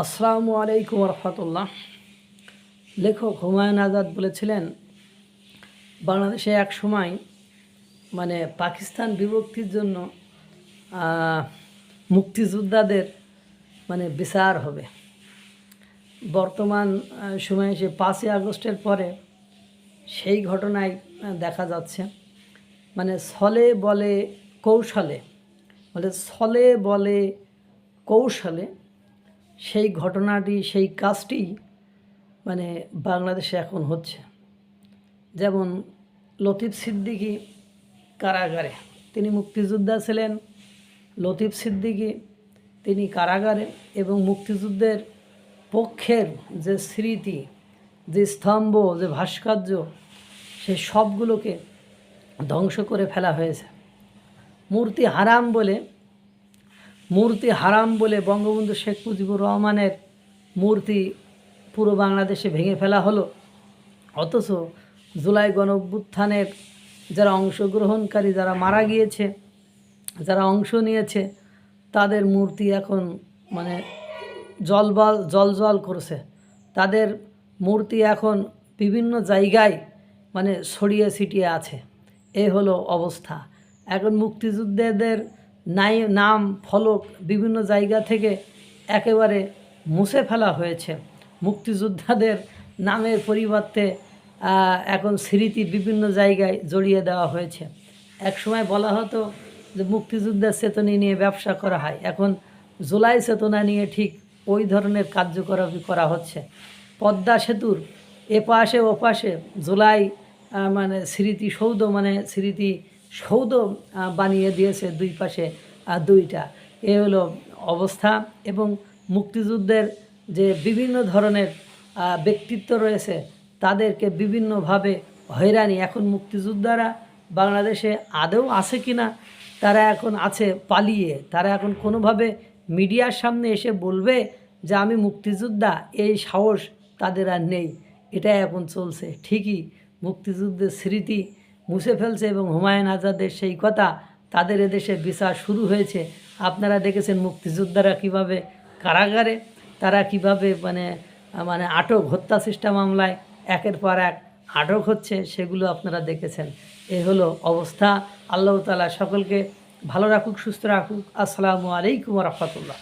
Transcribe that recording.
আসসালামু আলাইকুম রহমতুল্লাহ লেখক হুমায়ুন আজাদ বলেছিলেন, বাংলাদেশে এক সময় মানে পাকিস্তান বিভক্তির জন্য মুক্তিযোদ্ধাদের মানে বিচার হবে। বর্তমান সময়ে সে পাঁচই আগস্টের পরে সেই ঘটনায় দেখা যাচ্ছে। মানে ছলে বলে কৌশলে বলে ছলে বলে কৌশলে সেই ঘটনাটি, সেই কাজটি মানে বাংলাদেশে এখন হচ্ছে। যেমন লতিফ সিদ্দিকী কারাগারে তিনি মুক্তিযোদ্ধা ছিলেন, লতিফ সিদ্দিকী তিনি কারাগারে এবং মুক্তিযুদ্ধের পক্ষের যে স্মৃতি, যে স্তম্ভ, যে ভাস্কর্য, সে সবগুলোকে ধ্বংস করে ফেলা হয়েছে। মূর্তি হারাম বলে মূর্তি হারাম বলে বঙ্গবন্ধু শেখ মুজিবুর রহমানের মূর্তি পুরো বাংলাদেশে ভেঙে ফেলা হলো। অথচ জুলাই গণ যারা অংশগ্রহণকারী, যারা মারা গিয়েছে, যারা অংশ নিয়েছে, তাদের মূর্তি এখন মানে জলবল জল জল করছে। তাদের মূর্তি এখন বিভিন্ন জায়গায় মানে ছড়িয়ে ছিটিয়ে আছে। এ হলো অবস্থা। এখন মুক্তিযুদ্ধেদের নাই, নাম, ফলক বিভিন্ন জায়গা থেকে একেবারে মুছে ফেলা হয়েছে। মুক্তিযোদ্ধাদের নামের পরিবর্তে এখন স্মৃতি বিভিন্ন জায়গায় জড়িয়ে দেওয়া হয়েছে। একসময় বলা হতো যে মুক্তিযুদ্ধের চেতনী নিয়ে ব্যবসা করা হয়। এখন জুলাই চেতনা নিয়ে ঠিক ওই ধরনের কার্যকলাপ করা হচ্ছে। পদ্মা সেতুর এপাশে ওপাশে জুলাই মানে স্মৃতিসৌধ মানে স্মৃতি সৌধ বানিয়ে দিয়েছে দুই পাশে দুইটা। এ হলো অবস্থা এবং মুক্তিযুদ্ধের যে বিভিন্ন ধরনের ব্যক্তিত্ব রয়েছে, তাদেরকে বিভিন্নভাবে হয়রানি। এখন মুক্তিযোদ্ধারা বাংলাদেশে আদৌ আছে কি না তারা এখন আছে পালিয়ে। তারা এখন কোনোভাবে মিডিয়ার সামনে এসে বলবে যে আমি মুক্তিযোদ্ধা, এই সাহস তাদের আর নেই। এটা এখন চলছে। ঠিকই মুক্তিযুদ্ধের স্মৃতি মুছে ফেলছে এবং হুমায়ুন আজাদের সেই কথা তাদের এদেশে বিচার শুরু হয়েছে। আপনারা দেখেছেন মুক্তিযোদ্ধারা কীভাবে কারাগারে, তারা কীভাবে মানে মানে আটক হত্যা চেষ্টা মামলায় একের পর এক আটক হচ্ছে, সেগুলো আপনারা দেখেছেন। এ হলো অবস্থা। আল্লাহ তালা সকলকে ভালো রাখুক, সুস্থ রাখুক। আসসালামু আলাইকুম রহমতুল্লাহ।